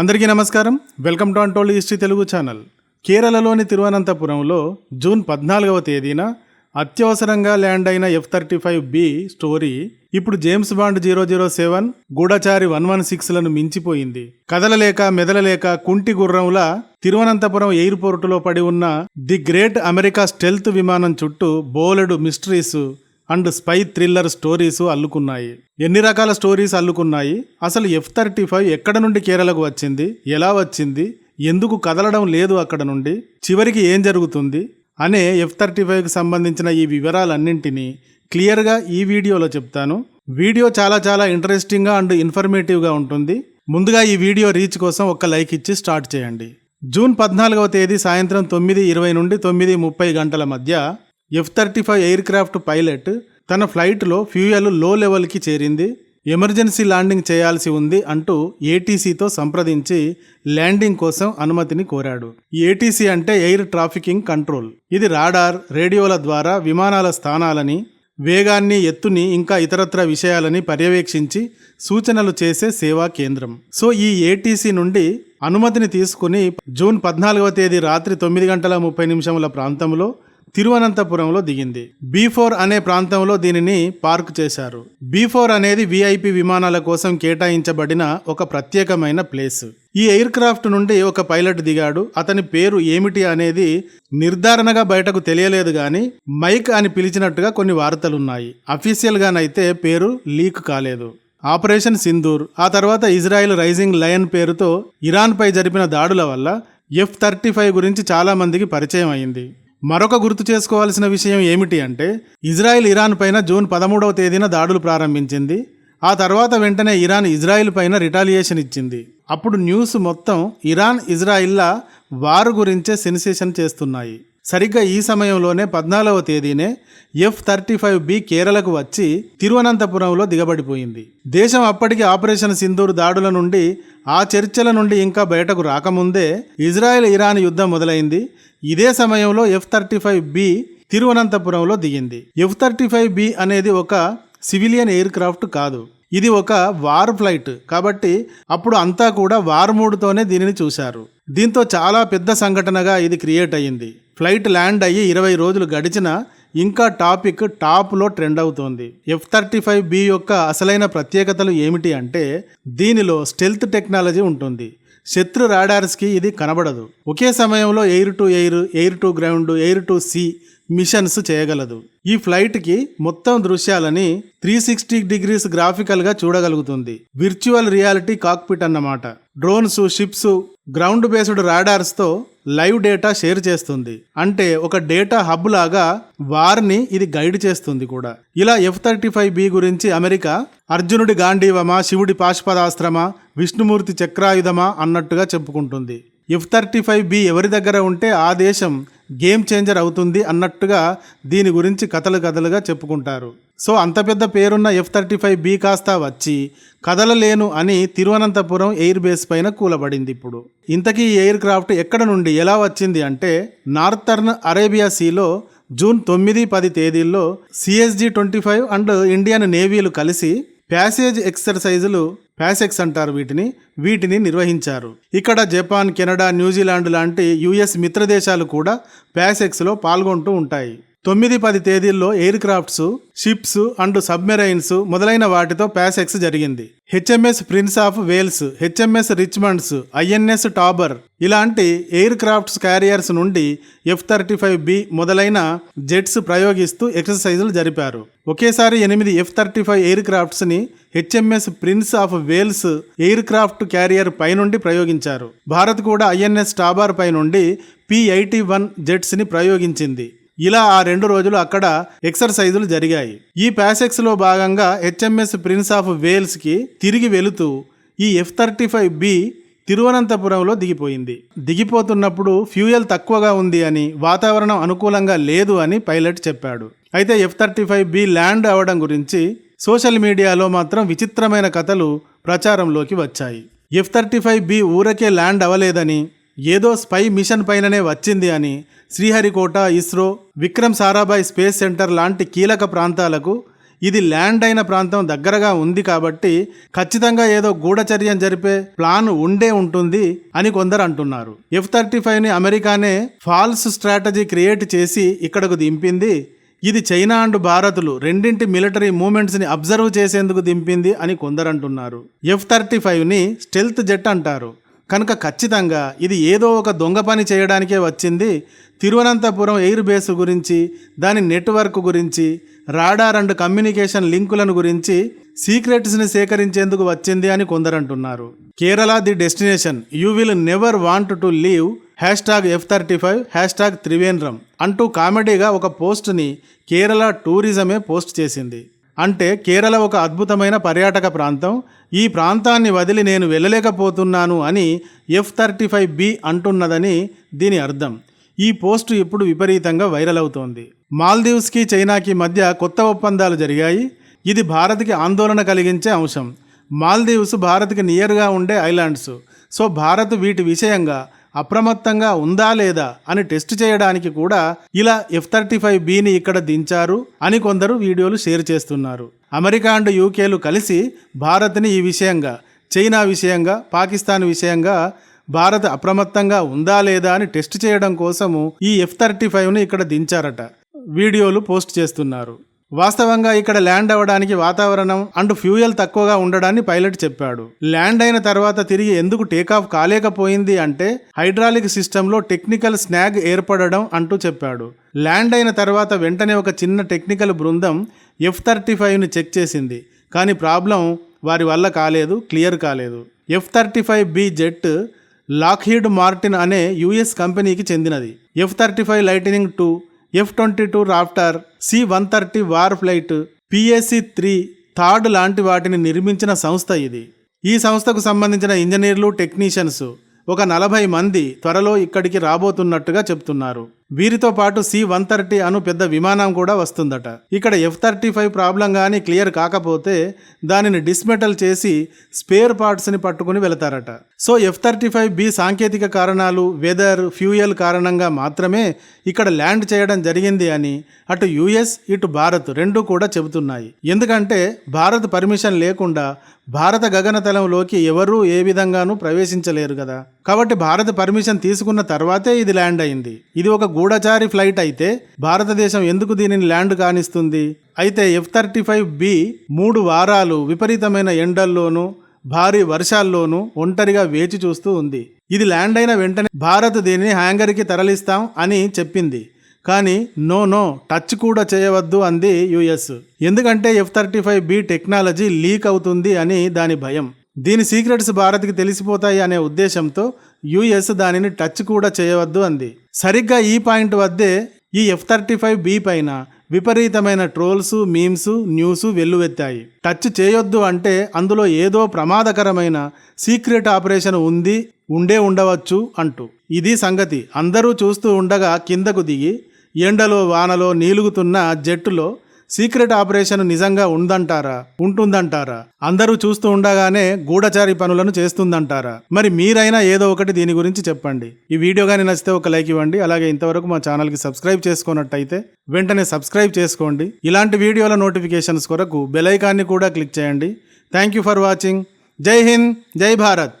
అందరికీ నమస్కారం. Welcome to untold history Telugu channel. కేరళలోని తిరువనంతపురంలో జూన్ పద్నాలుగవ తేదీన అత్యవసరంగా ల్యాండ్ అయిన F thirty five B story ఇప్పుడు James Bond zero zero seven గూఢచారి వన్ వన్ సిక్స్లను మించిపోయింది. కదలలేక మెదలలేక కుంటి గుర్రంలా తిరువనంతపురం ఎయిర్పోర్టులో పడి ఉన్న ది గ్రేట్ అమెరికా స్టెల్త్ విమానం చుట్టూ బోలెడు mysteries and spy thriller stories అల్లుకున్నాయి. ఎన్ని రకాల స్టోరీస్ అల్లుకున్నాయి? అసలు ఎఫ్ థర్టీ ఫైవ్ ఎక్కడ నుండి కేరళకు వచ్చింది? ఎలా వచ్చింది? ఎందుకు కదలడం లేదు అక్కడ నుండి? చివరికి ఏం జరుగుతుంది? అనే ఎఫ్ థర్టీ ఫైవ్కి సంబంధించిన ఈ వివరాలన్నింటినీ క్లియర్గా ఈ వీడియోలో చెప్తాను. వీడియో చాలా చాలా ఇంట్రెస్టింగ్గా అండ్ ఇన్ఫర్మేటివ్గా ఉంటుంది. ముందుగా ఈ వీడియో రీచ్ కోసం ఒక లైక్ ఇచ్చి స్టార్ట్ చేయండి. జూన్ పద్నాలుగవ తేదీ సాయంత్రం తొమ్మిది ఇరవై నుండి తొమ్మిది ముప్పై గంటల మధ్య F thirty five aircraft pilot తన ఫ్లైట్లో ఫ్యూయల్లో లెవెల్కి చేరింది. ఎమర్జెన్సీ ల్యాండింగ్ చేయాల్సి ఉంది అంటూ ఏటీసీతో సంప్రదించి ల్యాండింగ్ కోసం అనుమతిని కోరాడు. ఏటీసీ అంటే ఎయిర్ ట్రాఫికింగ్ కంట్రోల్ ఇది రాడార్ రేడియోల ద్వారా విమానాల స్థానాలని వేగాన్ని ఎత్తుని ఇంకా ఇతరత్ర విషయాలని పర్యవేక్షించి సూచనలు చేసే సేవా కేంద్రం. సో ఈ ఏటీసీ నుండి అనుమతిని తీసుకుని జూన్ పద్నాలుగవ తేదీ రాత్రి తొమ్మిది గంటల ముప్పై నిమిషముల ప్రాంతంలో తిరువనంతపురంలో దిగింది. బీ ఫోర్ అనే ప్రాంతంలో దీనిని పార్క్ చేశారు. బీ ఫోర్ అనేది విఐపి విమానాల కోసం కేటాయించబడిన ఒక ప్రత్యేకమైన ప్లేస్. ఈ ఎయిర్ క్రాఫ్ట్ నుండి ఒక పైలట్ దిగాడు. అతని పేరు ఏమిటి అనేది నిర్ధారణగా బయటకు తెలియలేదు గాని మైక్ అని పిలిచినట్టుగా కొన్ని వార్తలున్నాయి. అఫీషియల్గానైతే పేరు లీక్ కాలేదు. ఆపరేషన్ సింధూర్ ఆ తర్వాత ఇజ్రాయెల్ రైజింగ్ లయన్ పేరుతో ఇరాన్పై జరిపిన దాడుల వల్ల ఎఫ్ థర్టీ ఫైవ్ గురించి చాలామందికి పరిచయం అయింది. మరొక గుర్తు చేసుకోవాల్సిన విషయం ఏమిటి అంటే ఇజ్రాయెల్ ఇరాన్ పైన జూన్ పదమూడవ తేదీన దాడులు ప్రారంభించింది. ఆ తర్వాత వెంటనే ఇరాన్ ఇజ్రాయిల్ పైన రిటాలియేషన్ ఇచ్చింది. అప్పుడు న్యూస్ మొత్తం ఇరాన్ ఇజ్రాయిల్లా వారు గురించే సెన్సేషన్ చేస్తున్నాయి. సరిగ్గా ఈ సమయంలోనే పద్నాలుగవ తేదీనే ఎఫ్ థర్టీ ఫైవ్ బి కేరళకు వచ్చి తిరువనంతపురంలో దిగబడిపోయింది. దేశం అప్పటికి ఆపరేషన్ సింధూర్ దాడుల నుండి ఆ చర్చల నుండి ఇంకా బయటకు రాకముందే ఇజ్రాయెల్ ఇరాన్ యుద్ధం మొదలైంది. ఇదే సమయంలో ఎఫ్ థర్టీ ఫైవ్ బి తిరువనంతపురంలో దిగింది. ఎఫ్ థర్టీ ఫైవ్ బి అనేది ఒక సివిలియన్ ఎయిర్ క్రాఫ్ట్ కాదు. ఇది ఒక వార్ ఫ్లైట్ కాబట్టి అప్పుడు అంతా కూడా వార్ మూడ్తోనే దీనిని చూశారు. దీంతో చాలా పెద్ద సంఘటనగా ఇది క్రియేట్ అయ్యింది. ఫ్లైట్ ల్యాండ్ అయ్యి ఇరవై రోజులు గడిచినా ఇంకా టాపిక్ టాప్లో ట్రెండ్ అవుతోంది. ఎఫ్ థర్టీ ఫైవ్ బి యొక్క అసలైన ప్రత్యేకతలు ఏమిటి అంటే దీనిలో స్టెల్త్ టెక్నాలజీ ఉంటుంది. శత్రు రాడార్స్కి ఇది కనబడదు. ఒకే సమయంలో air to air air to ground air to sea missions చేయగలదు. ఈ ఫ్లైట్కి మొత్తం దృశ్యాలని త్రీ సిక్స్టీ డిగ్రీస్ గ్రాఫికల్గా చూడగలుగుతుంది. విర్చువల్ రియాలిటీ కాక్పిట్ అన్నమాట. డ్రోన్స్ షిప్స్ గ్రౌండ్ బేస్డ్ రాడార్స్తో లైవ్ డేటా షేర్ చేస్తుంది. అంటే ఒక డేటా హబ్ లాగా వారిని ఇది గైడ్ చేస్తుంది కూడా. ఇలా ఎఫ్ థర్టీ ఫైవ్ బి గురించి అమెరికా అర్జునుడి గాంధీవమా శివుడి పాశుపదాశ్రమ విష్ణుమూర్తి చక్రాయుధమా అన్నట్టుగా చెప్పుకుంటుంది. ఎఫ్ థర్టీ ఫైవ్ బి ఎవరి దగ్గర ఉంటే ఆ దేశం గేమ్ చేంజర్ అవుతుంది అన్నట్టుగా దీని గురించి కథలు కథలుగా చెప్పుకుంటారు. సో అంత పెద్ద పేరున్న ఎఫ్ థర్టీ ఫైవ్ బి కాస్త వచ్చి కదలలేను అని తిరువనంతపురం ఎయిర్ బేస్ పైన కూలబడింది ఇప్పుడు. ఇంతకీ ఈ ఎయిర్ క్రాఫ్ట్ ఎక్కడ నుండి ఎలా వచ్చింది అంటే నార్థర్న్ అరేబియా సీలో జూన్ తొమ్మిది పది తేదీల్లో CSG twenty five and Indian నేవీలు కలిసి ప్యాసేజ్ ఎక్సర్సైజులు ప్యాసెక్స్ అంటారు వీటిని వీటిని నిర్వహించారు. ఇక్కడ జపాన్ కెనడా న్యూజిలాండ్ లాంటి యుఎస్ మిత్రదేశాలు కూడా ప్యాసెక్స్లో పాల్గొంటూ ఉంటాయి. తొమ్మిది పది తేదీల్లో air crafts ships and submarines మొదలైన వాటితో ప్యాసెక్స్ జరిగింది. HMS Prince of Wales HMS Richmonds INS Tabar ఇలాంటి ఎయిర్ క్రాఫ్ట్స్ క్యారియర్స్ నుండి ఎఫ్ థర్టీ ఫైవ్ బి మొదలైన జెట్స్ ప్రయోగిస్తూ ఎక్సర్సైజులు జరిపారు. ఒకేసారి ఎనిమిది F thirty five air క్రాఫ్ట్స్ని HMS Prince of Wales aircraft carrier పైనుండి ప్రయోగించారు. భారత్ కూడా ఐఎన్ఎస్ టాబార్ పై నుండి పి ఎయిటీ వన్ జెట్స్ని ప్రయోగించింది. ఇలా ఆ రెండు రోజులు అక్కడ ఎక్సర్సైజులు జరిగాయి. ఈ ప్యాసెక్స్లో భాగంగా హెచ్ఎంఎస్ ప్రిన్స్ ఆఫ్ వేల్స్కి తిరిగి వెళుతూ ఈ ఎఫ్ థర్టీ ఫైవ్ బి తిరువనంతపురంలో దిగిపోయింది. దిగిపోతున్నప్పుడు ఫ్యూయల్ తక్కువగా ఉంది అని వాతావరణం అనుకూలంగా లేదు అని పైలట్ చెప్పాడు. అయితే F thirty five B land అవ్వడం గురించి సోషల్ మీడియాలో మాత్రం విచిత్రమైన కథలు ప్రచారంలోకి వచ్చాయి. ఎఫ్ థర్టీ ఫైవ్ బి ఊరకే ల్యాండ్ అవ్వలేదని ఏదో స్పై మిషన్ పైననే వచ్చింది అని శ్రీహరికోట ఇస్రో విక్రమ్ సారాభాయ్ స్పేస్ సెంటర్ లాంటి కీలక ప్రాంతాలకు ఇది ల్యాండ్ అయిన ప్రాంతం దగ్గరగా ఉంది కాబట్టి ఖచ్చితంగా ఏదో గూఢచర్యం జరిపే ప్లాన్ ఉండే ఉంటుంది అని కొందరు అంటున్నారు. ఎఫ్ థర్టీ ఫైవ్ని అమెరికానే ఫాల్స్ స్ట్రాటజీ క్రియేట్ చేసి ఇక్కడకు దింపింది. ఇది చైనా అండ్ భారత్లు రెండింటి మిలిటరీ మూమెంట్స్ని అబ్జర్వ్ చేసేందుకు దింపింది అని కొందరు అంటున్నారు. ఎఫ్ థర్టీ ఫైవ్ని స్టెల్త్ జెట్ అంటారు. కనుక ఖచ్చితంగా ఇది ఏదో ఒక దొంగ పని చేయడానికే వచ్చింది. తిరువనంతపురం ఎయిర్ బేస్ గురించి దాని నెట్వర్క్ గురించి రాడార్ అండ్ కమ్యూనికేషన్ లింకులను గురించి సీక్రెట్స్ని సేకరించేందుకు వచ్చింది అని కొందరంటున్నారు. Kerala the destination. You will never want to leave. Hashtag F thirty five hashtag Trivandrum అంటూ కామెడీగా ఒక పోస్ట్ని కేరళ టూరిజమే పోస్ట్ చేసింది. అంటే కేరళ ఒక అద్భుతమైన పర్యాటక ప్రాంతం. ఈ ప్రాంతాన్ని వదిలి నేను వెళ్ళలేకపోతున్నాను అని ఎఫ్ థర్టీ ఫైవ్ బి అంటున్నదని దీని అర్థం. ఈ పోస్టు ఇప్పుడు విపరీతంగా వైరల్ అవుతోంది. మాల్దీవ్స్కి చైనాకి మధ్య కొత్త ఒప్పందాలు జరిగాయి. ఇది భారత్కి ఆందోళన కలిగించే అంశం. మాల్దీవ్స్ భారత్కి నియర్గా ఉండే ఐలాండ్స్. సో భారత్ వీటి విషయంగా అప్రమత్తంగా ఉందా లేదా అని టెస్ట్ చేయడానికి కూడా ఇలా ఎఫ్ థర్టీ ఫైవ్ బిని ఇక్కడ దించారు అని కొందరు వీడియోలు షేర్ చేస్తున్నారు. అమెరికా అండ్ యూకేలు కలిసి భారత్ని ఈ విషయంగా చైనా విషయంగా పాకిస్తాన్ విషయంగా భారత్ అప్రమత్తంగా ఉందా లేదా అని టెస్ట్ చేయడం కోసము ఈ ఎఫ్ థర్టీ ఫైవ్ని ఇక్కడ దించారట. వీడియోలు పోస్ట్ చేస్తున్నారు. వాస్తవంగా ఇక్కడ ల్యాండ్ అవ్వడానికి వాతావరణం అండ్ ఫ్యూయల్ తక్కువగా ఉండడాన్ని పైలట్ చెప్పాడు. ల్యాండ్ అయిన తర్వాత తిరిగి ఎందుకు టేకాఫ్ కాలేకపోయింది అంటే హైడ్రాలిక్ సిస్టంలో టెక్నికల్ స్నాగ్ ఏర్పడడం అంటూ చెప్పాడు. ల్యాండ్ అయిన తర్వాత వెంటనే ఒక చిన్న టెక్నికల్ బృందం ఎఫ్ థర్టీ ఫైవ్ని చెక్ చేసింది. కానీ ప్రాబ్లం వారి వల్ల కాలేదు క్లియర్ కాలేదు. F thirty five B jet Lockheed Martin అనే యుఎస్ కంపెనీకి చెందినది. F thirty five lightning two F twenty two raptor C one thirty war flight PSC three third లాంటి వాటిని నిర్మించిన సంస్థ ఇది. ఈ సంస్థకు సంబంధించిన ఇంజనీర్లు టెక్నీషియన్స్ ఒక నలభై మంది త్వరలో ఇక్కడికి రాబోతున్నట్టుగా చెప్తున్నారు. వీరితో పాటు సి వన్ థర్టీ అను పెద్ద విమానం కూడా వస్తుందట. ఇక్కడ ఎఫ్ థర్టీ ఫైవ్ ప్రాబ్లం కానీ క్లియర్ కాకపోతే దానిని డిస్మెటల్ చేసి స్పేర్ పార్ట్స్ని పట్టుకుని వెళతారట. So F thirty five B సాంకేతిక కారణాలు వెదర్ ఫ్యూయల్ కారణంగా మాత్రమే ఇక్కడ ల్యాండ్ చేయడం జరిగింది అని అటు యుఎస్ ఇటు భారత్ రెండూ కూడా చెబుతున్నాయి. ఎందుకంటే భారత్ పర్మిషన్ లేకుండా భారత గగనతలంలోకి ఎవరూ ఏ విధంగానూ ప్రవేశించలేరు కదా. కాబట్టి భారత పర్మిషన్ తీసుకున్న తర్వాతే ఇది ల్యాండ్ అయింది. ఇది ఒక గూఢచారి ఫ్లైట్ అయితే భారతదేశం ఎందుకు దీనిని ల్యాండ్ కానిస్తుంది? అయితే ఎఫ్ థర్టీ ఫైవ్ బి మూడు వారాలు విపరీతమైన ఎండల్లోనూ భారీ వర్షాల్లోనూ ఒంటరిగా వేచి చూస్తూ ఉంది. ఇది ల్యాండ్ అయిన వెంటనే భారత్ దీనిని హ్యాంగర్కి తరలిస్తాం అని చెప్పింది. కానీ నో నో టచ్ కూడా చేయవద్దు అంది యుఎస్. ఎందుకంటే F thirty five B technology leak అవుతుంది అని దాని భయం. దీని సీక్రెట్స్ భారత్కి తెలిసిపోతాయి అనే ఉద్దేశంతో యుఎస్ దానిని టచ్ కూడా చేయవద్దు అంది. సరిగ్గా ఈ పాయింట్ వద్దే ఈ ఎఫ్ థర్టీ ఫైవ్ బి పైన విపరీతమైన ట్రోల్స్ మీమ్స్ న్యూస్ వెల్లువెత్తాయి. టచ్ చేయొద్దు అంటే అందులో ఏదో ప్రమాదకరమైన సీక్రెట్ ఆపరేషన్ ఉంది ఉండే ఉండవచ్చు అంటూ. ఇది సంగతి. అందరూ చూస్తూ ఉండగా కిందకు దిగి ఎండలో వానలో నీలుగుతున్న జట్టులో సీక్రెట్ ఆపరేషన్ నిజంగా ఉందంటారా? ఉంటుందంటారా? అందరూ చూస్తూ ఉండగానే గూఢచారి పనులను చేస్తుందంటారా? మరి మీరైనా ఏదో ఒకటి దీని గురించి చెప్పండి. ఈ వీడియో కానీ నచ్చితే ఒక లైక్ ఇవ్వండి. అలాగే ఇంతవరకు మా ఛానల్కి సబ్స్క్రైబ్ చేసుకున్నట్టయితే వెంటనే సబ్స్క్రైబ్ చేసుకోండి. ఇలాంటి వీడియోల నోటిఫికేషన్స్ కొరకు బెలైకాన్ని కూడా క్లిక్ చేయండి. Thank you for watching. Jai Hind Jai Bharat.